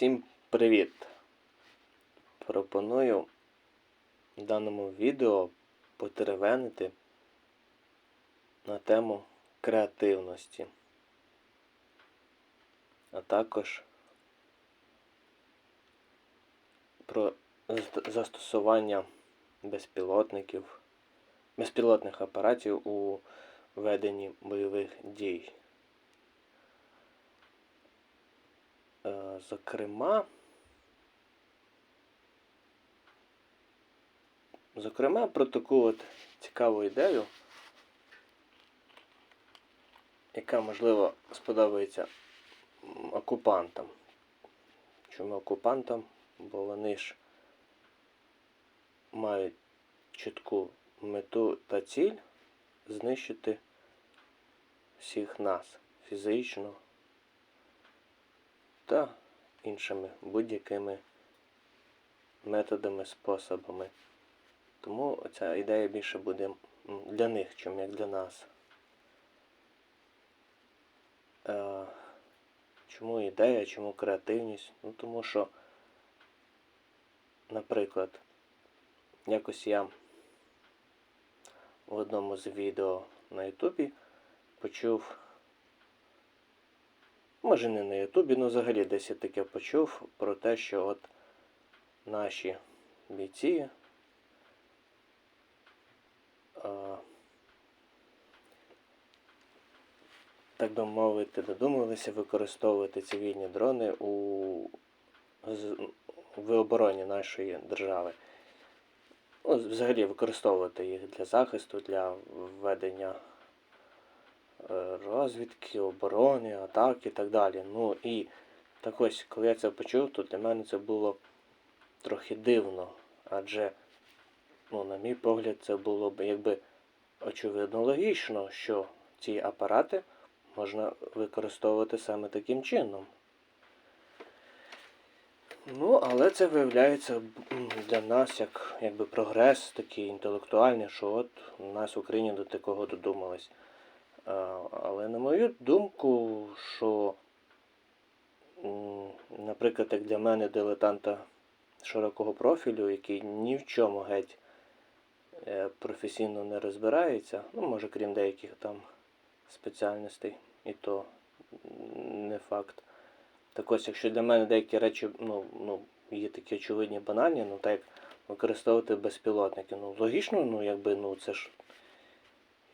Всім привіт! Пропоную в даному відео потеревенити на тему креативності, а також про застосування безпілотників, безпілотних апаратів у веденні бойових дій. Е, Зокрема, зокрема, про таку от цікаву ідею, яка, можливо, сподобається окупантам. Чому окупантам? Бо вони ж мають чітку мету та ціль знищити всіх нас фізично та іншими будь-якими методами, способами. Тому ця ідея більше буде для них, чим як для нас. Е, чому ідея, чому креативність? Ну тому що, наприклад, якось я в одному з відео на Ютубі почув Може не на Ютубі, але взагалі десь я таке почув про те, що от наші бійці а, так би мовити, додумалися використовувати цивільні дрони у в обороні нашої держави. Ну, взагалі використовувати їх для захисту, для ведення е, розвідки, оборони, атаки і так далі. Ну і так ось, коли я це почув, то для мене це було трохи дивно. Адже, ну, на мій погляд, це було б якби очевидно логічно, що ці апарати можна використовувати саме таким чином. Ну, але це виявляється для нас як якби прогрес такий інтелектуальний, що от у нас в Україні до такого додумались. Але на мою думку, що, наприклад, як для мене дилетанта широкого профілю, який ні в чому геть е, професійно не розбирається, ну, може, крім деяких там спеціальностей, і то не факт. Так ось, якщо для мене деякі речі ну, ну, є такі очевидні банальні, ну так як використовувати безпілотники. Ну, логічно, ну якби ну це ж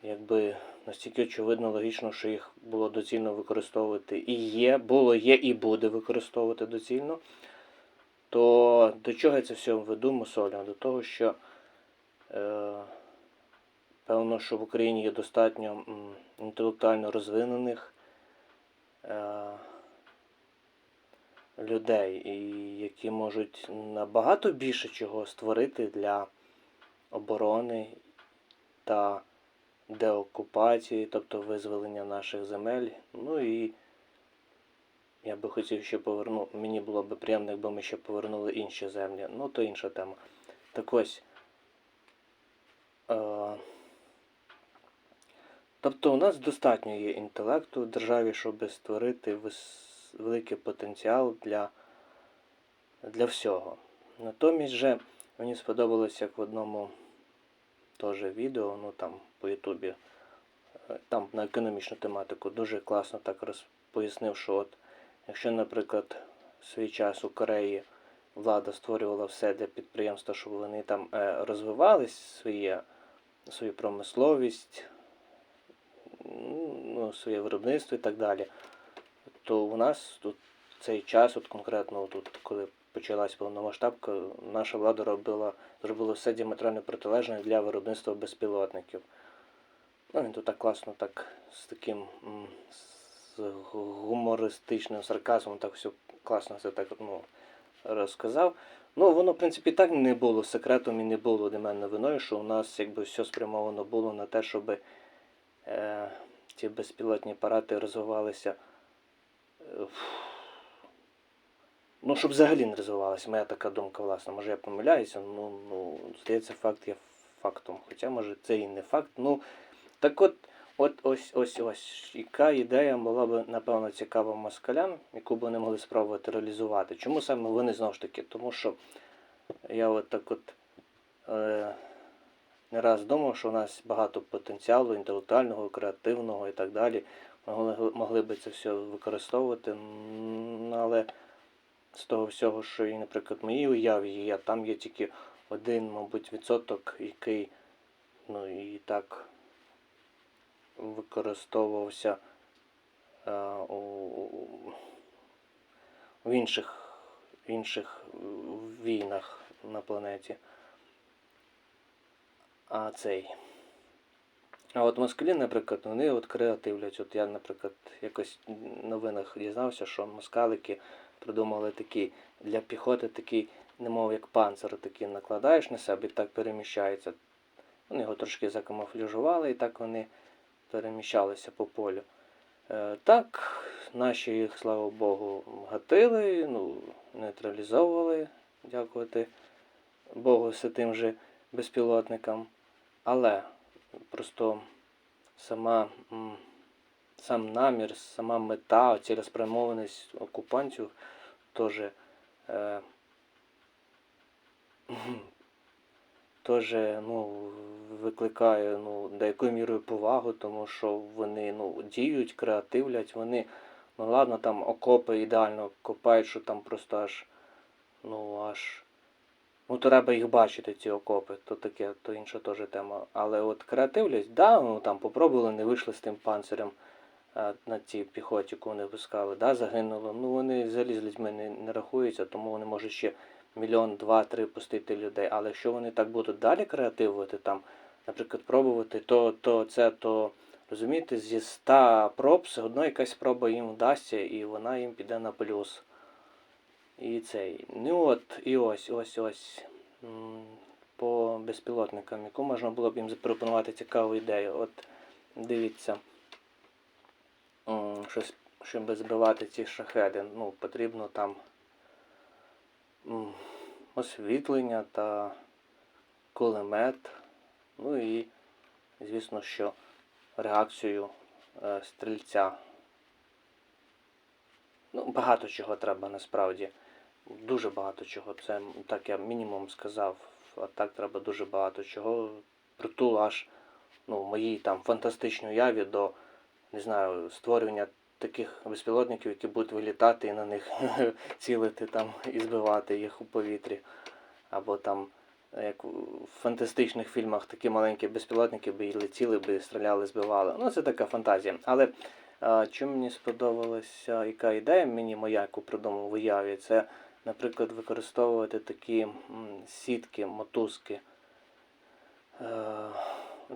якби настільки очевидно логічно, що їх було доцільно використовувати і є, було, є і буде використовувати доцільно, то до чого я це все веду мусоля? До того, що е, певно, що в Україні є достатньо інтелектуально розвинених е, людей, і які можуть набагато більше чого створити для оборони та деокупації, тобто визволення наших земель. Ну і я би хотів ще повернути, мені було б приємно, якби ми ще повернули інші землі. Ну, то інша тема. Так ось. Е, тобто у нас достатньо є інтелекту в державі, щоб створити великий потенціал для, для всього. Натомість же мені сподобалось, як в одному теж відео, ну там по Ютубі, е, там на економічну тематику дуже класно так роз, пояснив, що от якщо, наприклад, в свій час у Кореї влада створювала все для підприємства, щоб вони там е, розвивались своє, свою промисловість, ну, своє виробництво і так далі, то у нас тут цей час, от конкретно тут, коли почалась повномасштабка, наша влада робила, зробила все діаметрально протилежне для виробництва безпілотників. Ну, він тут так класно, так з таким з гумористичним сарказмом, так все класно все так ну, розказав. Ну, воно, в принципі, так не було секретом і не було для мене виною, що у нас якби все спрямовано було на те, щоб е, ці безпілотні апарати розвивалися. е, Ну, щоб взагалі не розвивалася, моя така думка, власне. Може я помиляюся, ну, ну здається, факт є фактом. Хоча, може, це і не факт. Ну, так от, от ось ось ось. Яка ідея була б, напевно, цікава москалям, яку б вони могли спробувати реалізувати. Чому саме вони знову ж таки? Тому що я от так от е, не раз думав, що у нас багато потенціалу інтелектуального, креативного і так далі. Ми могли, могли би це все використовувати, але з того всього, що і, наприклад, в моїй уяві є, там є тільки один, мабуть, відсоток, який ну і так використовувався е, у, у- в інших, інших війнах на планеті. А цей. А от москалі, наприклад, вони от креативлять. От я, наприклад, якось в новинах дізнався, що москалики придумали такий для піхоти такий, немов як панцир, такий накладаєш на себе і так переміщається. Вони його трошки закамуфляжували і так вони переміщалися по полю. Е, так, наші їх, слава Богу, гатили, ну, нейтралізовували, дякувати Богу, все тим же безпілотникам. Але просто сама, сам намір, сама мета, цілеспрямованість окупантів теж е, теж ну, викликає ну, деякою мірою повагу, тому що вони ну, діють, креативлять, вони, ну ладно, там окопи ідеально копають, що там просто аж, ну аж. Ну, треба їх бачити, ці окопи, то таке, то інша теж тема. Але от креативлять, да, ну там попробували, не вийшли з тим панцирем на цій піхоті, яку вони пускали, да, загинуло. Ну вони взагалі з людьми не, не рахуються, тому вони можуть ще мільйон, два-три пустити людей. Але якщо вони так будуть далі креативувати, там, наприклад, пробувати, то, то це, то розумієте, зі 100 проб все одно якась спроба їм вдасться, і вона їм піде на плюс. І цей. Ну от, і ось, ось, ось. По безпілотникам, яку можна було б їм запропонувати цікаву ідею. От дивіться, щось, щоб збивати ці шахеди, ну, потрібно там освітлення та кулемет. Ну і, звісно, що реакцію е, стрільця. Ну, багато чого треба насправді. Дуже багато чого. Це так я мінімум сказав. А так треба дуже багато чого. Притул аж ну, моїй там фантастичній уяві до не знаю, створювання таких безпілотників, які будуть вилітати і на них цілити там і збивати їх у повітрі. Або там, як в фантастичних фільмах, такі маленькі безпілотники би летіли, би стріляли, збивали. Ну, це така фантазія. Але чому мені сподобалася яка ідея, мені моя, яку придумав в уяві, це, наприклад, використовувати такі сітки, мотузки. Е,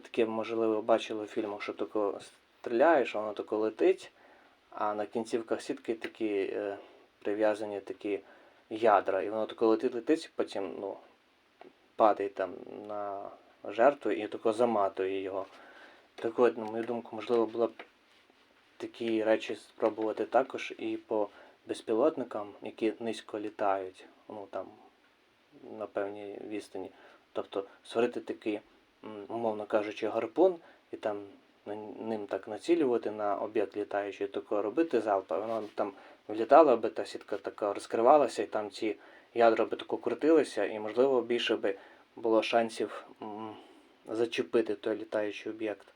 таке, можливо, бачили в фільмах, що тако стріляєш, воно тако летить, а на кінцівках сітки такі е, прив'язані такі ядра. І воно тако летить, летить, потім ну, падає там на жертву і тако заматує його. Так от, на мою думку, можливо, було б такі речі спробувати також і по безпілотникам, які низько літають, ну там на певній відстані. Тобто створити такий, умовно кажучи, гарпун і там ним так націлювати на об'єкт літаючий, тако робити залп, а воно там влітало би, та сітка така розкривалася, і там ці ядра би тако крутилися, і можливо більше би було шансів зачепити той літаючий об'єкт.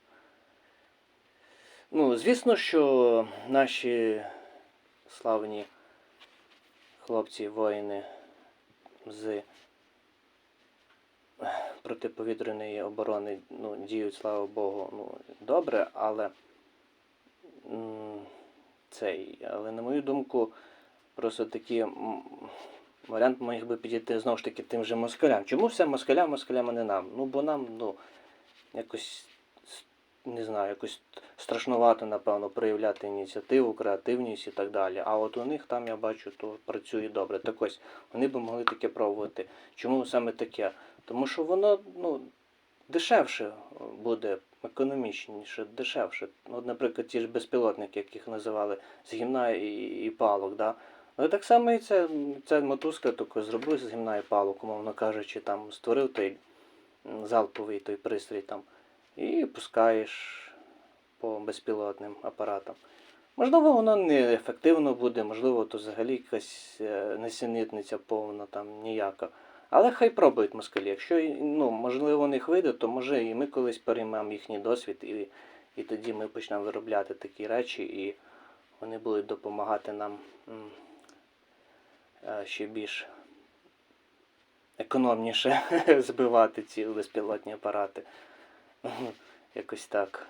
Ну, звісно, що наші славні хлопці, воїни з протиповітряної оборони ну, діють, слава Богу, ну, добре, але цей, але на мою думку, просто такий м, варіант міг би підійти знову ж таки тим же москалям. Чому все москалям, москалям, а не нам? Ну, бо нам, ну, якось не знаю, якось страшнувато, напевно, проявляти ініціативу, креативність і так далі. А от у них там я бачу, то працює добре. Так ось вони б могли таке пробувати. Чому саме таке? Тому що воно ну, дешевше буде, економічніше, дешевше. От, наприклад, ті ж безпілотники, яких називали з гімна і, і палок. Да? Але так само і це, ця мотузка таку зробив з гімна і палок, умовно кажучи, там створив той залповий той пристрій там. І пускаєш по безпілотним апаратам. Можливо, воно не ефективно буде, можливо, то взагалі якась е, несенітниця повна, там ніяка. Але хай пробують москалі. Якщо ну, можливо у них вийде, то може і ми колись переймемо їхній досвід, і, і тоді ми почнемо виробляти такі речі, і вони будуть допомагати нам е, ще більш економніше збивати ці безпілотні апарати. Якось так.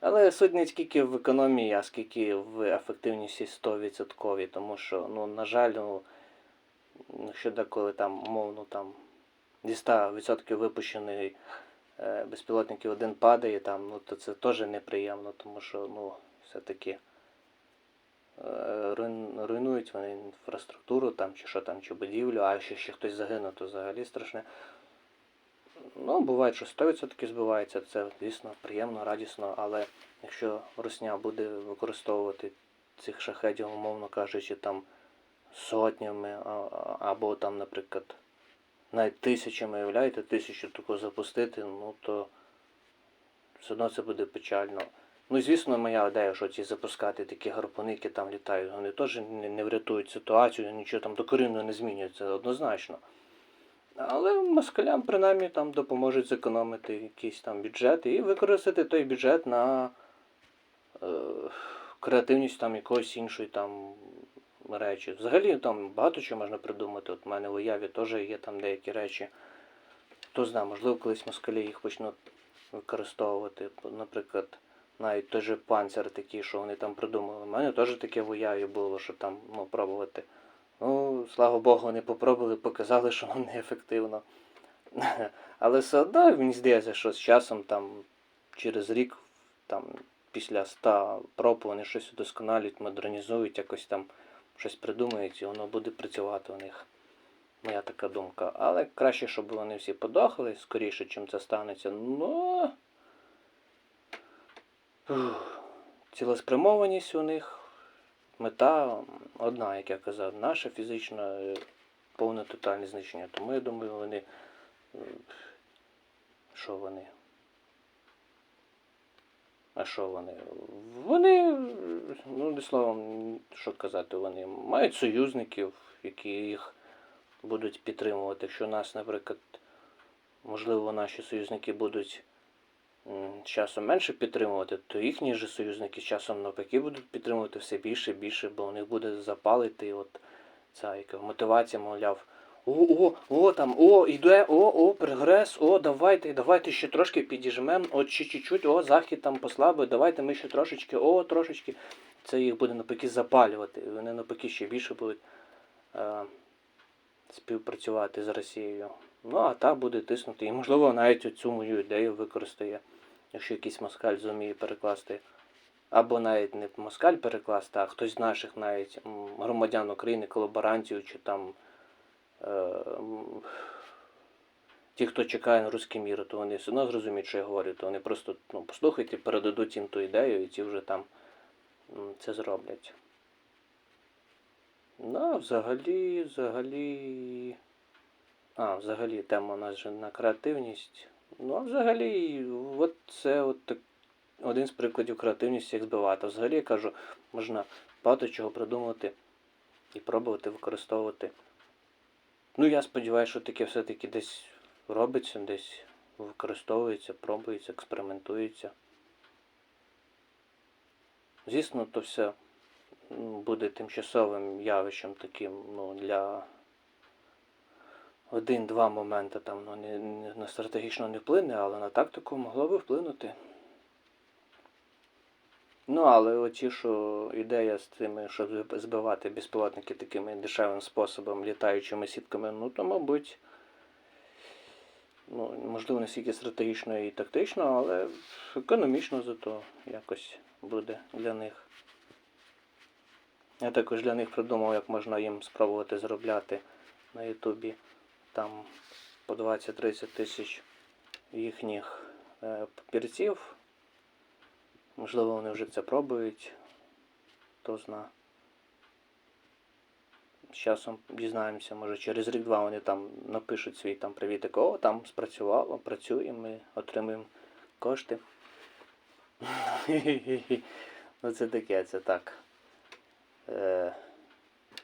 Але суть не тільки в економії, а скільки в ефективності 100%. Тому що, ну, на жаль, ну, що деколи там, умовно, там, зі 100% випущений е, безпілотників один падає, там, ну, то це теж неприємно, тому що ну, все-таки е, руйнують вони інфраструктуру там, чи що там, чи будівлю, а якщо ще хтось загине, то взагалі страшне. Ну, буває, що 100% збивається, це, звісно, приємно, радісно, але якщо Росня буде використовувати цих шахедів, умовно кажучи, там сотнями, або там, наприклад, навіть тисячами, уявляєте, тисячу таку запустити, ну то все одно це буде печально. Ну, звісно, моя ідея, що ці запускати такі гарпуни, які там літають, вони теж не, врятують ситуацію, нічого там докорінно не змінюється однозначно. Але москалям принаймні там допоможуть зекономити якийсь там бюджет і використати той бюджет на е, креативність там якоїсь іншої там речі. Взагалі там багато чого можна придумати. От в мене в уяві теж є там деякі речі. Хто знає, можливо, колись москалі їх почнуть використовувати. Наприклад, навіть той же панцир такий, що вони там придумали. У мене теж таке в уяві було, що там ну, пробувати. Ну, слава Богу, вони попробували, показали, що воно неефективно. Але все одно мені здається, що з часом там через рік, там після 100 проб вони щось удосконалюють, модернізують, якось там щось придумають, і воно буде працювати у них. Моя така думка. Але краще, щоб вони всі подохли скоріше, чим це станеться. Ну. Цілеспрямованість у них мета одна, як я казав, наша фізична е, повне тотальне знищення. Тому я думаю, вони. Що вони? А що вони? Вони, ну, не словом, що казати, вони мають союзників, які їх будуть підтримувати. Якщо нас, наприклад, можливо, наші союзники будуть часом менше підтримувати, то їхні ж союзники часом навпаки будуть підтримувати все більше і більше, бо у них буде запалити от ця яка мотивація, мовляв. О, о, о, там, о, йде, о, о, прогрес, о, давайте, давайте ще трошки підіжмемо, от ще чуть-чуть, о, захід там послабить, давайте ми ще трошечки, о, трошечки. Це їх буде навпаки запалювати. Вони навпаки ще більше будуть е, співпрацювати з Росією. Ну, а та буде тиснути. І, можливо, навіть оцю мою ідею використає, якщо якийсь москаль зуміє перекласти. Або навіть не москаль перекласти, а хтось з наших навіть громадян України, колаборантів чи там ті, хто чекає на русський мір, то вони все одно зрозуміють, що я говорю, то вони просто ну, послухають і передадуть їм ту ідею, і ті вже там це зроблять. Ну, взагалі, взагалі. А, взагалі, тема у нас же на креативність. Ну, а взагалі, от це от так, один з прикладів креативності, як збивати. Взагалі, я кажу, можна багато чого придумати і пробувати використовувати. Ну, я сподіваюся, що таке все-таки десь робиться, десь використовується, пробується, експериментується. Звісно, то все буде тимчасовим явищем таким, ну, для один-два моменти там ну, не, на стратегічно не вплине, але на тактику могло би вплинути. Ну, але оті, що ідея з тими, щоб збивати безпілотники такими дешевим способом, літаючими сітками, ну то, мабуть, ну, можливо, не стільки стратегічно і тактично, але економічно зато якось буде для них. Я також для них придумав, як можна їм спробувати заробляти на Ютубі там по 20-30 тисяч їхніх е, папірців. Можливо, вони вже це пробують. Хто зна. З часом дізнаємося, може через рік-два вони там напишуть свій там привітик, о, там спрацювало, працює, ми отримуємо кошти. Ну це таке, це так. Е,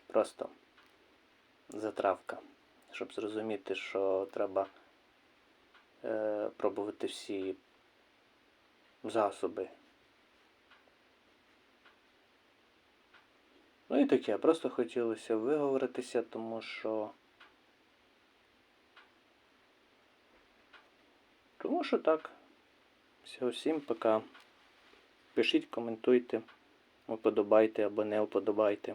просто затравка. Щоб зрозуміти, що треба е, пробувати всі засоби. Ну і таке, просто хотілося виговоритися, тому що. Тому що так. Все, всім пока. Пишіть, коментуйте, вподобайте або не вподобайте.